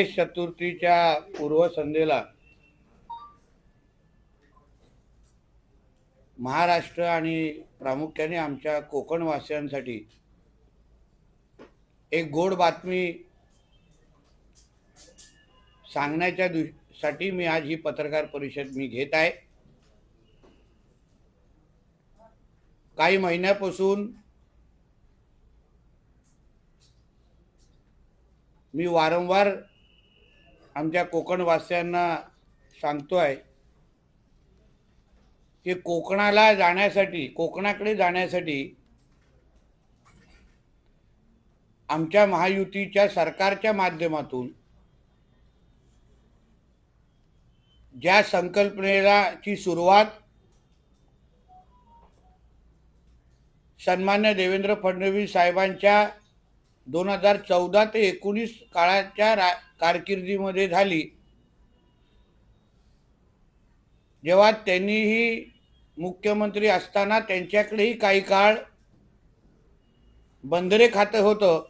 गणेश चतुर्थीच्या पूर्वसंध्येला महाराष्ट्र आणि प्रामुख्याने आमच्या कोकणवासियांसाठी एक गोड बातमी सांगण्याच्या दु साठी मी आज ही पत्रकार परिषद मी घेत आहे. काही महिन्यापासून मी वारंवार आमच्या कोकणवासियांना सांगतो आहे की कोकणाला जाण्यासाठी कोकणाकडे जाण्यासाठी आमच्या महायुतीच्या सरकारच्या माध्यमातून ज्या संकल्पनेला ची सुरुवात सन्मान्य देवेंद्र फडणवीस साहेबांच्या दोन हजार चौदा ते एकोणीस काळाच्या रा कारकिर्दीमध्ये झाली. जेव्हा त्यांनीही मुख्यमंत्री असताना त्यांच्याकडेही काही काळ बंदरे खातं होतं.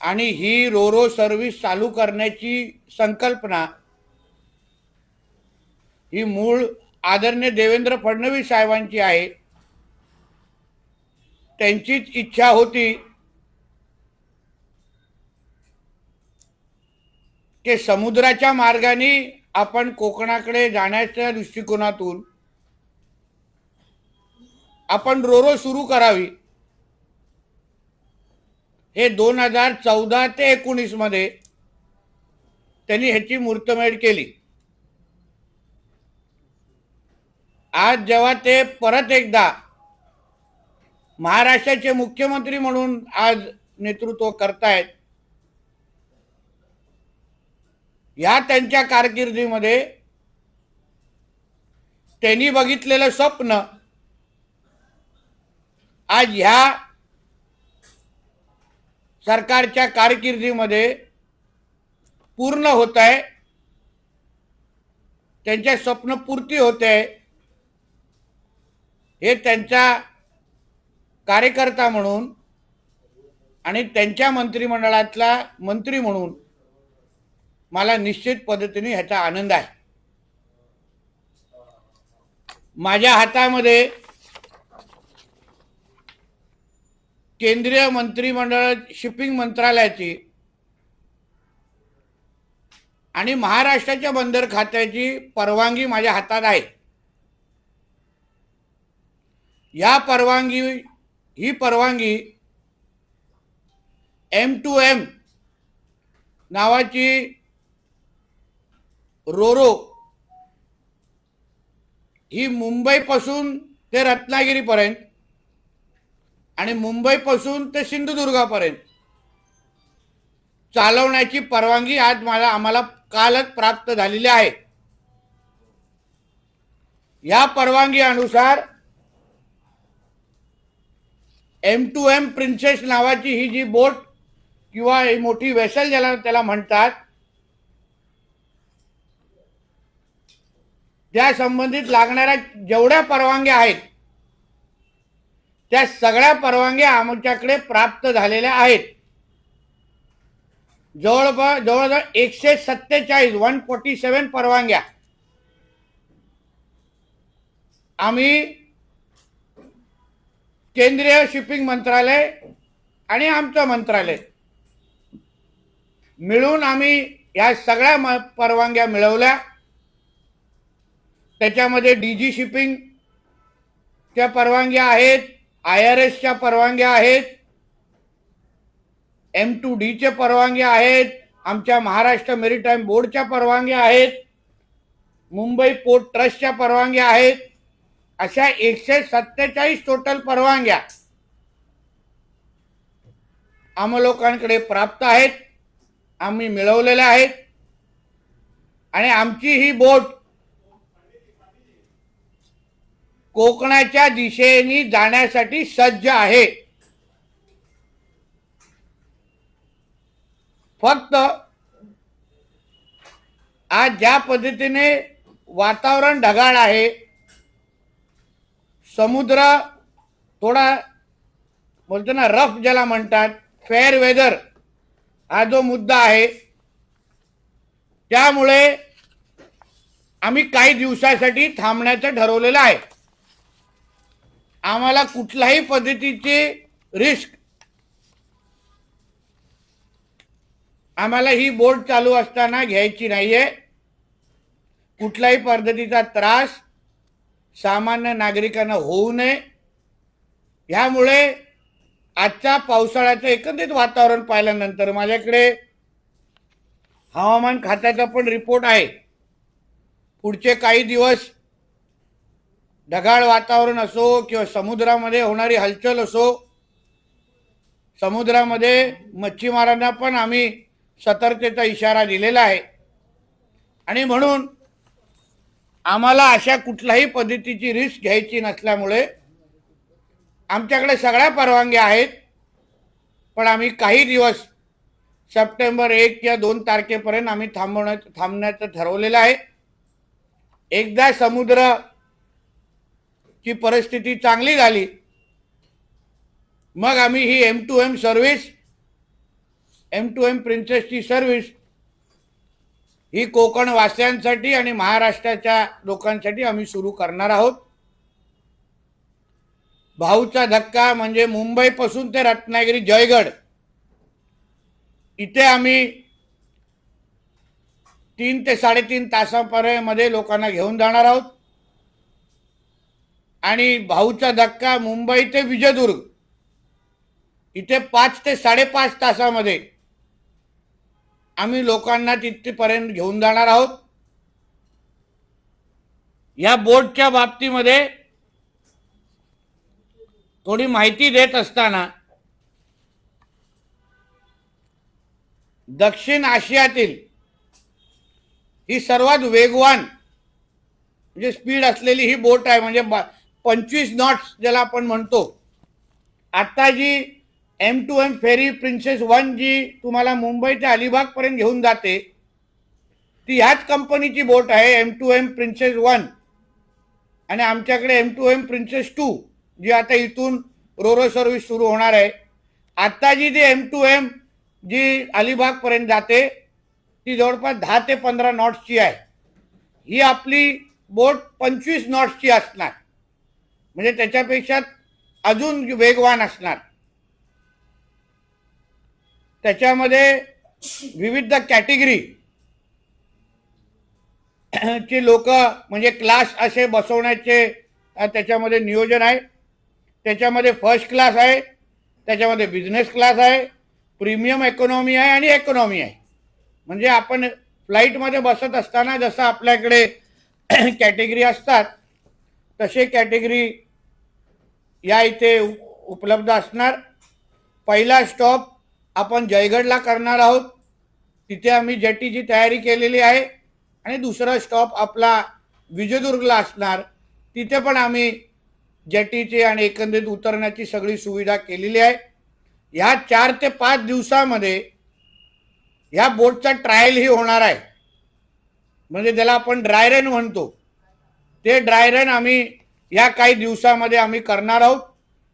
आणि ही रोरो सर्व्हिस चालू करण्याची संकल्पना ही मूळ आदरणीय देवेंद्र फडणवीस साहेबांची आहे. त्यांचीच इच्छा होती ते समुद्राच्या मार्गाने आपण कोकणाकडे जाण्याच्या दृष्टिकोनातून आपण रोरो सुरू करावी. हे दोन हजार चौदा ते एकोणीसमध्ये त्यांनी ह्याची मूर्तमेड केली. आज जेव्हा ते परत एकदा महाराष्ट्राचे मुख्यमंत्री म्हणून आज नेतृत्व करतायत या त्यांच्या कारकिर्दीमध्ये त्यांनी बघितलेलं स्वप्न आज ह्या सरकारच्या कारकिर्दीमध्ये पूर्ण होत आहे त्यांच्या स्वप्नपूर्ती होते. हे त्यांचा कार्यकर्ता म्हणून आणि त्यांच्या मंत्रिमंडळातला मंत्री म्हणून मला निश्चित पद्धतीने ह्याचा आनंद आहे. माझ्या हातामध्ये केंद्रीय मंत्रिमंडळ शिपिंग मंत्रालयाची आणि महाराष्ट्राच्या बंदर खात्याची परवानगी माझ्या हातात आहे. या परवानगी ही परवानगी एम टू एम नावाची रोरो. ही मुंबईपासून ते रत्नागिरीपर्यंत आणि मुंबईपासून ते सिंधुदुर्गापर्यंत. चालवण्याची परवानगी आज मला आम्हाला कालच प्राप्त झालेली आहे. या परवानगी अनुसार एम टू एम प्रिन्सेस नावाची ही जी बोट किंवा ही मोठी वेसल ज्याला त्याला म्हणतात त्या संबंधित लागणाऱ्या जेवढ्या परवानग्या आहेत त्या सगळ्या परवानग्या आमच्याकडे प्राप्त झालेल्या आहेत. जवळपास जवळजवळ एकशे सत्तेचाळीस वन फोर्टी सेवन परवानग्या. आम्ही केंद्रीय शिपिंग मंत्रालय आणि आमचं मंत्रालय मिळून आम्ही या सगळ्या म परवानग्या मिळवल्या. त्याच्यामध्ये डी जी शिपिंगच्या परवानग्या आहेत आय आर एसच्या परवानग्या आहेत एम टू डीच्या परवानग्या आहेत आमच्या महाराष्ट्र मेरीटाईम बोर्डच्या परवानग्या आहेत मुंबई पोर्ट ट्रस्टच्या परवानग्या आहेत अशा एकशे सत्तेचाळीस टोटल परवानग्या आम्हा लोकांकडे प्राप्त आहेत आम्ही मिळवलेल्या आहेत आणि आमची ही बोट कोकणाच्या दिशेने जाण्यासाठी सज्ज आहे. फक्त आज ज्या पद्धतीने वातावरण ढगाळ आहे समुद्र थोडा बोलतो ना रफ ज्याला म्हणतात फेअर वेदर हा जो मुद्दा आहे त्यामुळे आम्ही काही दिवसासाठी थांबण्याचं ठरवलेलं आहे. आम्हाला कुठल्याही पद्धतीची रिस्क आम्हाला ही बोट चालू असताना घ्यायची नाहीये. कुठल्याही पद्धतीचा त्रास सामान्य नागरिकांना होऊ नये. ह्यामुळे आजच्या पावसाळ्याचं एकंदरीत वातावरण पाहिल्यानंतर माझ्याकडे हवामान खात्याचा पण रिपोर्ट आहे. पुढचे काही दिवस ढगाळ वातावरण असो किंवा समुद्रामध्ये होणारी हलचल असो समुद्रामध्ये मच्छीमारांना पण आम्ही सतर्कतेचा इशारा दिलेला आहे. आणि म्हणून आम्हाला अशा कुठल्याही पद्धतीची रिस्क घ्यायची नसल्यामुळे आमच्याकडे सगळ्या परवानग्या आहेत. पण आम्ही काही दिवस सप्टेंबर एक किंवा दोन तारखेपर्यंत आम्ही थांबवण्याचं थांबण्याचं ठरवलेलं आहे. एकदा समुद्र ची परिस्थिती चांगली झाली. मग आम्ही ही M two M service M two M प्रिन्सेसची service ही कोकण वासियांसाठी आणि महाराष्ट्राच्या लोकांसाठी आम्ही सुरू करणार आहोत. भाऊचा धक्का म्हणजे मुंबईपासून ते रत्नागिरी जयगड. इथे आम्ही तीन ते साडेतीन तासापर्यंत लोकांना घेऊन जाणार आहोत. आणि भाऊचा धक्का मुंबई ते विजयदुर्ग. इथे पाच ते साडेपाच तासामध्ये आम्ही लोकांना तिथपर्यंत घेऊन जाणार आहोत. या बोटच्या बाबतीमध्ये थोडी माहिती देत असताना दक्षिण आशियातील ही सर्वात वेगवान म्हणजे स्पीड असलेली ही बोट आहे म्हणजे पंचवीस नॉट्स ज्याला आपण म्हणतो. आत्ता जी M two M ferry Princess one जी तुम्हाला मुंबई ते अलिबागपर्यंत घेऊन जाते ती ह्याच कंपनीची बोट आहे M two M Princess one आणि आमच्याकडे M two M Princess two जी आता इथून रोरो सर्व्हिस सुरू होणार आहे. आत्ता जी जी एम टू एम जी अलिबागपर्यंत जाते ती जवळपास दहा ते पंधरा नॉट्सची आहे. ही आपली बोट पंचवीस नॉट्सची असणार. म्हणजे त्याच्यापेक्षा अजून वेगवान असणार. त्याच्यामध्ये विविध कॅटेगरी ची लोक म्हणजे क्लास असे बसवण्याचे त्याच्यामध्ये नियोजन आहे. त्याच्यामध्ये फर्स्ट क्लास आहे. त्याच्यामध्ये बिझनेस क्लास आहे. प्रीमियम इकॉनॉमी आहे आणि इकॉनॉमी आहे. म्हणजे आपण फ्लाईटमध्ये बसत असताना जसं आपल्याकडे कॅटेगरी असतात तसे कॅटेगरी या इथे उपलब्ध असणार. पहिला स्टॉप आपण जयगडला करणार आहोत. तिथे आम्ही जेटीची तयारी केलेली आहे. आणि दुसरा स्टॉप आपला विजयदुर्गला असणार. तिथे पण आम्ही जेटीची आणि एकंदरीत उतरण्याची सगळी सुविधा केलेली आहे. ह्या चार ते पाच दिवसामध्ये ह्या बोटचा ट्रायलही होणार आहे. म्हणजे ज्याला आपण ड्राय रन म्हणतो. ते ड्राय रन आम्ही या काही दिवसामध्ये आम्ही करणार आहोत.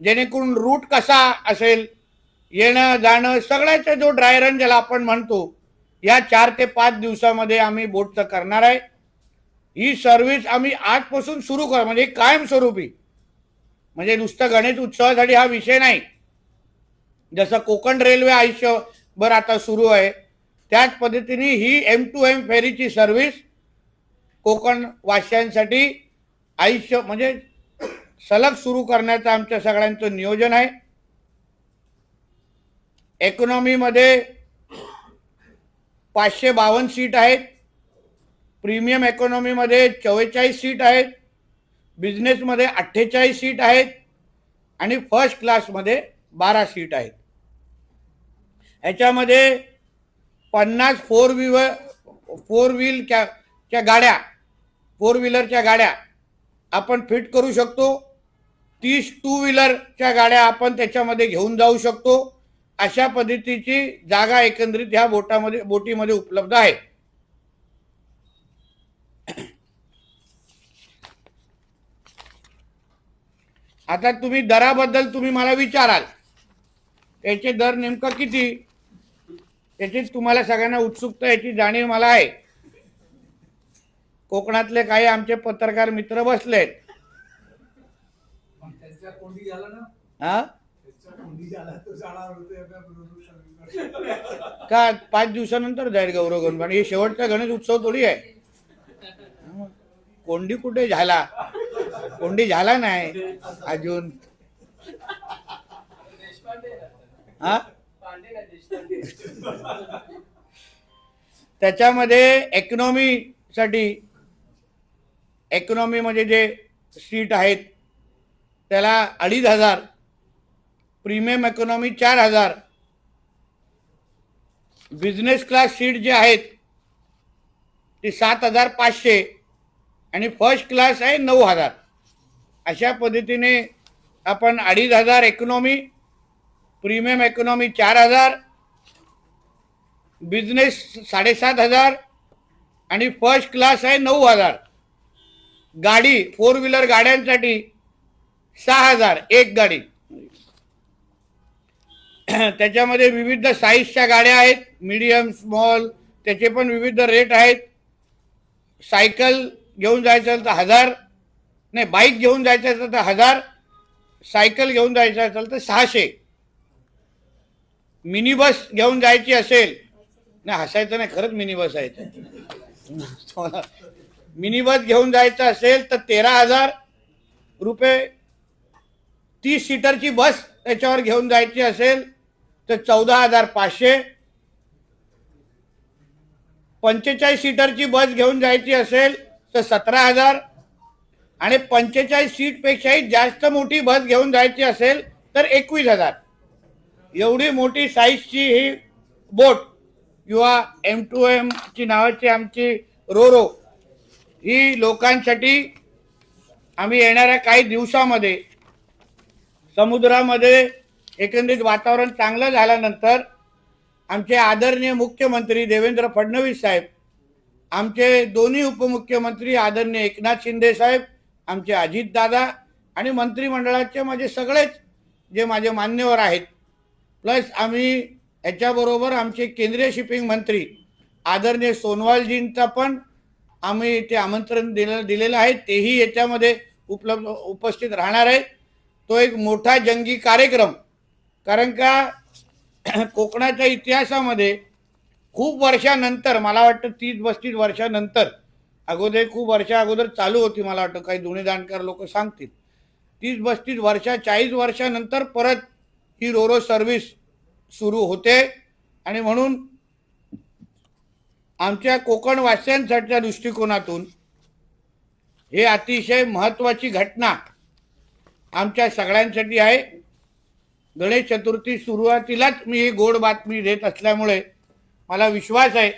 जेणेकरून रूट कसा असेल येणं जाणं सगळ्याचा जो ड्राय रन ज्याला आपण म्हणतो या चार ते पाच दिवसामध्ये आम्ही बोटचं करणार आहे. ही सर्व्हिस आम्ही आजपासून सुरू कर म्हणजे कायमस्वरूपी. म्हणजे नुसतं गणेश उत्सवासाठी हा विषय नाही. जसं कोकण रेल्वे आयुष्यभर आता सुरू आहे त्याच पद्धतीने ही एम टू एम फेरीची सर्व्हिस कोकण वासियांसाठी आयुष्य म्हणजे सलग सुरू करण्याचं आमच्या सगळ्यांचं नियोजन आहे. इकॉनॉमीमध्ये पाचशे बावन्न सीट आहेत. प्रीमियम इकॉनॉमीमध्ये चव्वेचाळीस सीट आहेत. बिझनेसमध्ये अठ्ठेचाळीस सीट आहेत. आणि फर्स्ट क्लासमध्ये बारा सीट आहेत. ह्याच्यामध्ये पन्नास फोर व्हीलर फोर व्हील च्या गाड्या फोर व्हीलरच्या गाड्या आपण फिट करू शकतो. तीस टू व्हीलरच्या गाड्या आपण त्याच्यामध्ये घेऊन जाऊ शकतो. अशा पद्धतीची जागा एकंदरीत ह्या बोटामध्ये बोटीमध्ये उपलब्ध आहे. आता तुम्ही दराबद्दल तुम्ही मला विचाराल. याचे दर नेमकं किती? याची तुम्हाला सगळ्यांना उत्सुकता याची जाणीव मला आहे. कोकणातले काही आमचे पत्रकार मित्र बसलेत. हा? प्रदूषण का? पाच दिवसानंतर जाईल गौरव गणपती. हे शेवटचा गणेश उत्सव थोडी आहे. कोंडी कुठे झाला? कोंडी झाला नाही अजून. हा? त्याच्यामध्ये economy-साठी economy इकॉनॉमीमध्ये म्हणजे जे सीट आहेत त्याला अडीच हजार प्रीमियम इकॉनॉमी चार हजार. बिझनेस क्लास सीट जे आहेत ती सात हजार पाचशे आणि फर्स्ट क्लास आहे नऊ हजार. अशा पद्धतीने आपण अडीच हजार इकॉनॉमी प्रीमियम इकॉनॉमी चार हजार बिझनेस साडेसात हजार आणि फर्स्ट क्लास आहे नऊ हजार. गाडी फोर व्हीलर गाड्यांसाठी सहा हजार एक गाडी. त्याच्यामध्ये विविध साईजच्या गाड्या आहेत. मीडियम स्मॉल त्याचे पण विविध रेट आहेत. सायकल घेऊन जायचं असेल तर हजार नाही बाईक घेऊन जायचं असेल तर हजार सायकल घेऊन जायचं असेल तर सहाशे. मिनी बस घेऊन जायची असेल नाही हसायचं नाही खरंच मिनी बस आहे मिनी बस घेऊन जायचं असेल तर तेरा हजार रुपये तीस सीटरची बस त्याच्यावर घेऊन जायची असेल तर चौदा हजार पाचशे. पंचेचाळीस सीटरची बस घेऊन जायची असेल तर सतरा हजार. आणि पंचेचाळीस सीटपेक्षाही जास्त मोठी बस घेऊन जायची असेल तर एकवीस हजार. एवढी मोठी साईजची ही बोट किंवा एम टू एमची नावाची आमची रोरो ही लोकांसाठी आम्ही येणाऱ्या काही दिवसामध्ये समुद्रामध्ये एकंदरीत वातावरण चांगलं झाल्यानंतर आमचे आदरणीय मुख्यमंत्री देवेंद्र फडणवीस साहेब आमचे दोन्ही उपमुख्यमंत्री आदरणीय एकनाथ शिंदे साहेब आमचे अजितदादा आणि मंत्रिमंडळाचे माझे सगळेच जे माझे मान्यवर आहेत. प्लस आम्ही याच्याबरोबर आमचे केंद्रीय शिपिंग मंत्री आदरणीय सोनवालजींचा पण आम्ही ते आमंत्रण दिलं दिलेलं आहे तेही याच्यामध्ये उपलब्ध उपस्थित राहणार आहे. तो एक मोठा जंगी कार्यक्रम. कारण का कोकणाच्या इतिहासामध्ये खूप वर्षानंतर मला वाटतं तीस पस्तीस वर्षानंतर अगोदर खूप वर्षा अगोदर चालू होती मला वाटतं काही दोन्ही जाणकार लोक सांगतील. तीस पस्तीस वर्षा चाळीस वर्षानंतर परत ही रोरो सर्व्हिस सुरू होते. आणि म्हणून आमच्या कोकणवासियांसाठीच्या दृष्टिकोनातून हे अतिशय महत्त्वाची घटना आमच्या सगळ्यांसाठी आहे. गणेश चतुर्थी सुरुवातीलाच मी ही गोड बातमी देत असल्यामुळे मला विश्वास आहे.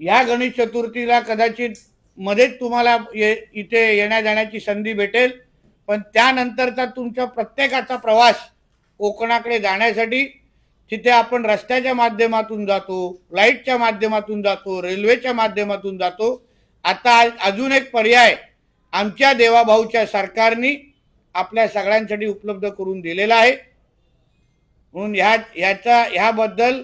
या गणेश चतुर्थीला कदाचित मध्येच तुम्हाला ये इथे येण्या जाण्याची संधी भेटेल. पण त्यानंतरचा तुमच्या प्रत्येकाचा प्रवास कोकणाकडे जाण्यासाठी तिथे आपण रस्त्याच्या माध्यमातून जातो फ्लाईटच्या माध्यमातून जातो रेल्वेच्या माध्यमातून जातो आता अजून एक पर्याय आमच्या देवाभाऊच्या सरकारनी आपल्या सगळ्यांसाठी उपलब्ध करून दिलेला आहे. म्हणून ह्या ह्याचा ह्याबद्दल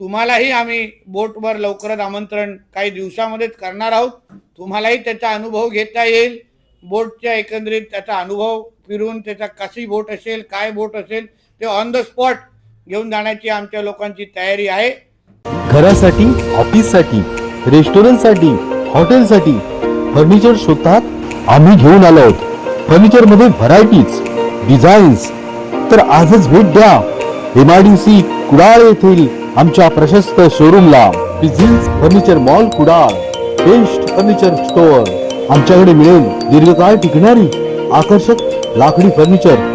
तुम्हालाही आम्ही बोटवर लवकरच आमंत्रण काही दिवसामध्येच करणार आहोत. तुम्हालाही त्याचा अनुभव घेता येईल. बोटच्या एकंदरीत त्याचा अनुभव फिरून त्याचा कशी बोट असेल काय बोट असेल ते ऑन द स्पॉट घेऊन जाण्याची आमच्या लोकांची तयारी आहे. घरासाठी ऑफिससाठी रेस्टॉरंटसाठी हॉटेलसाठी फर्निचर शोधतात आम्ही घेऊन आलो आहोत. फर्निचरमध्ये व्हरायटीज डिझाईन्स तर आजच भेट द्या. एमआयडीसी कुडाळ येथील आमच्या प्रशस्त शोरूमला. Business furniture mall Kudal. Best furniture store आमच्याकडे मिळेल दीर्घकाळ टिकणारी आकर्षक लाकडी फर्निचर.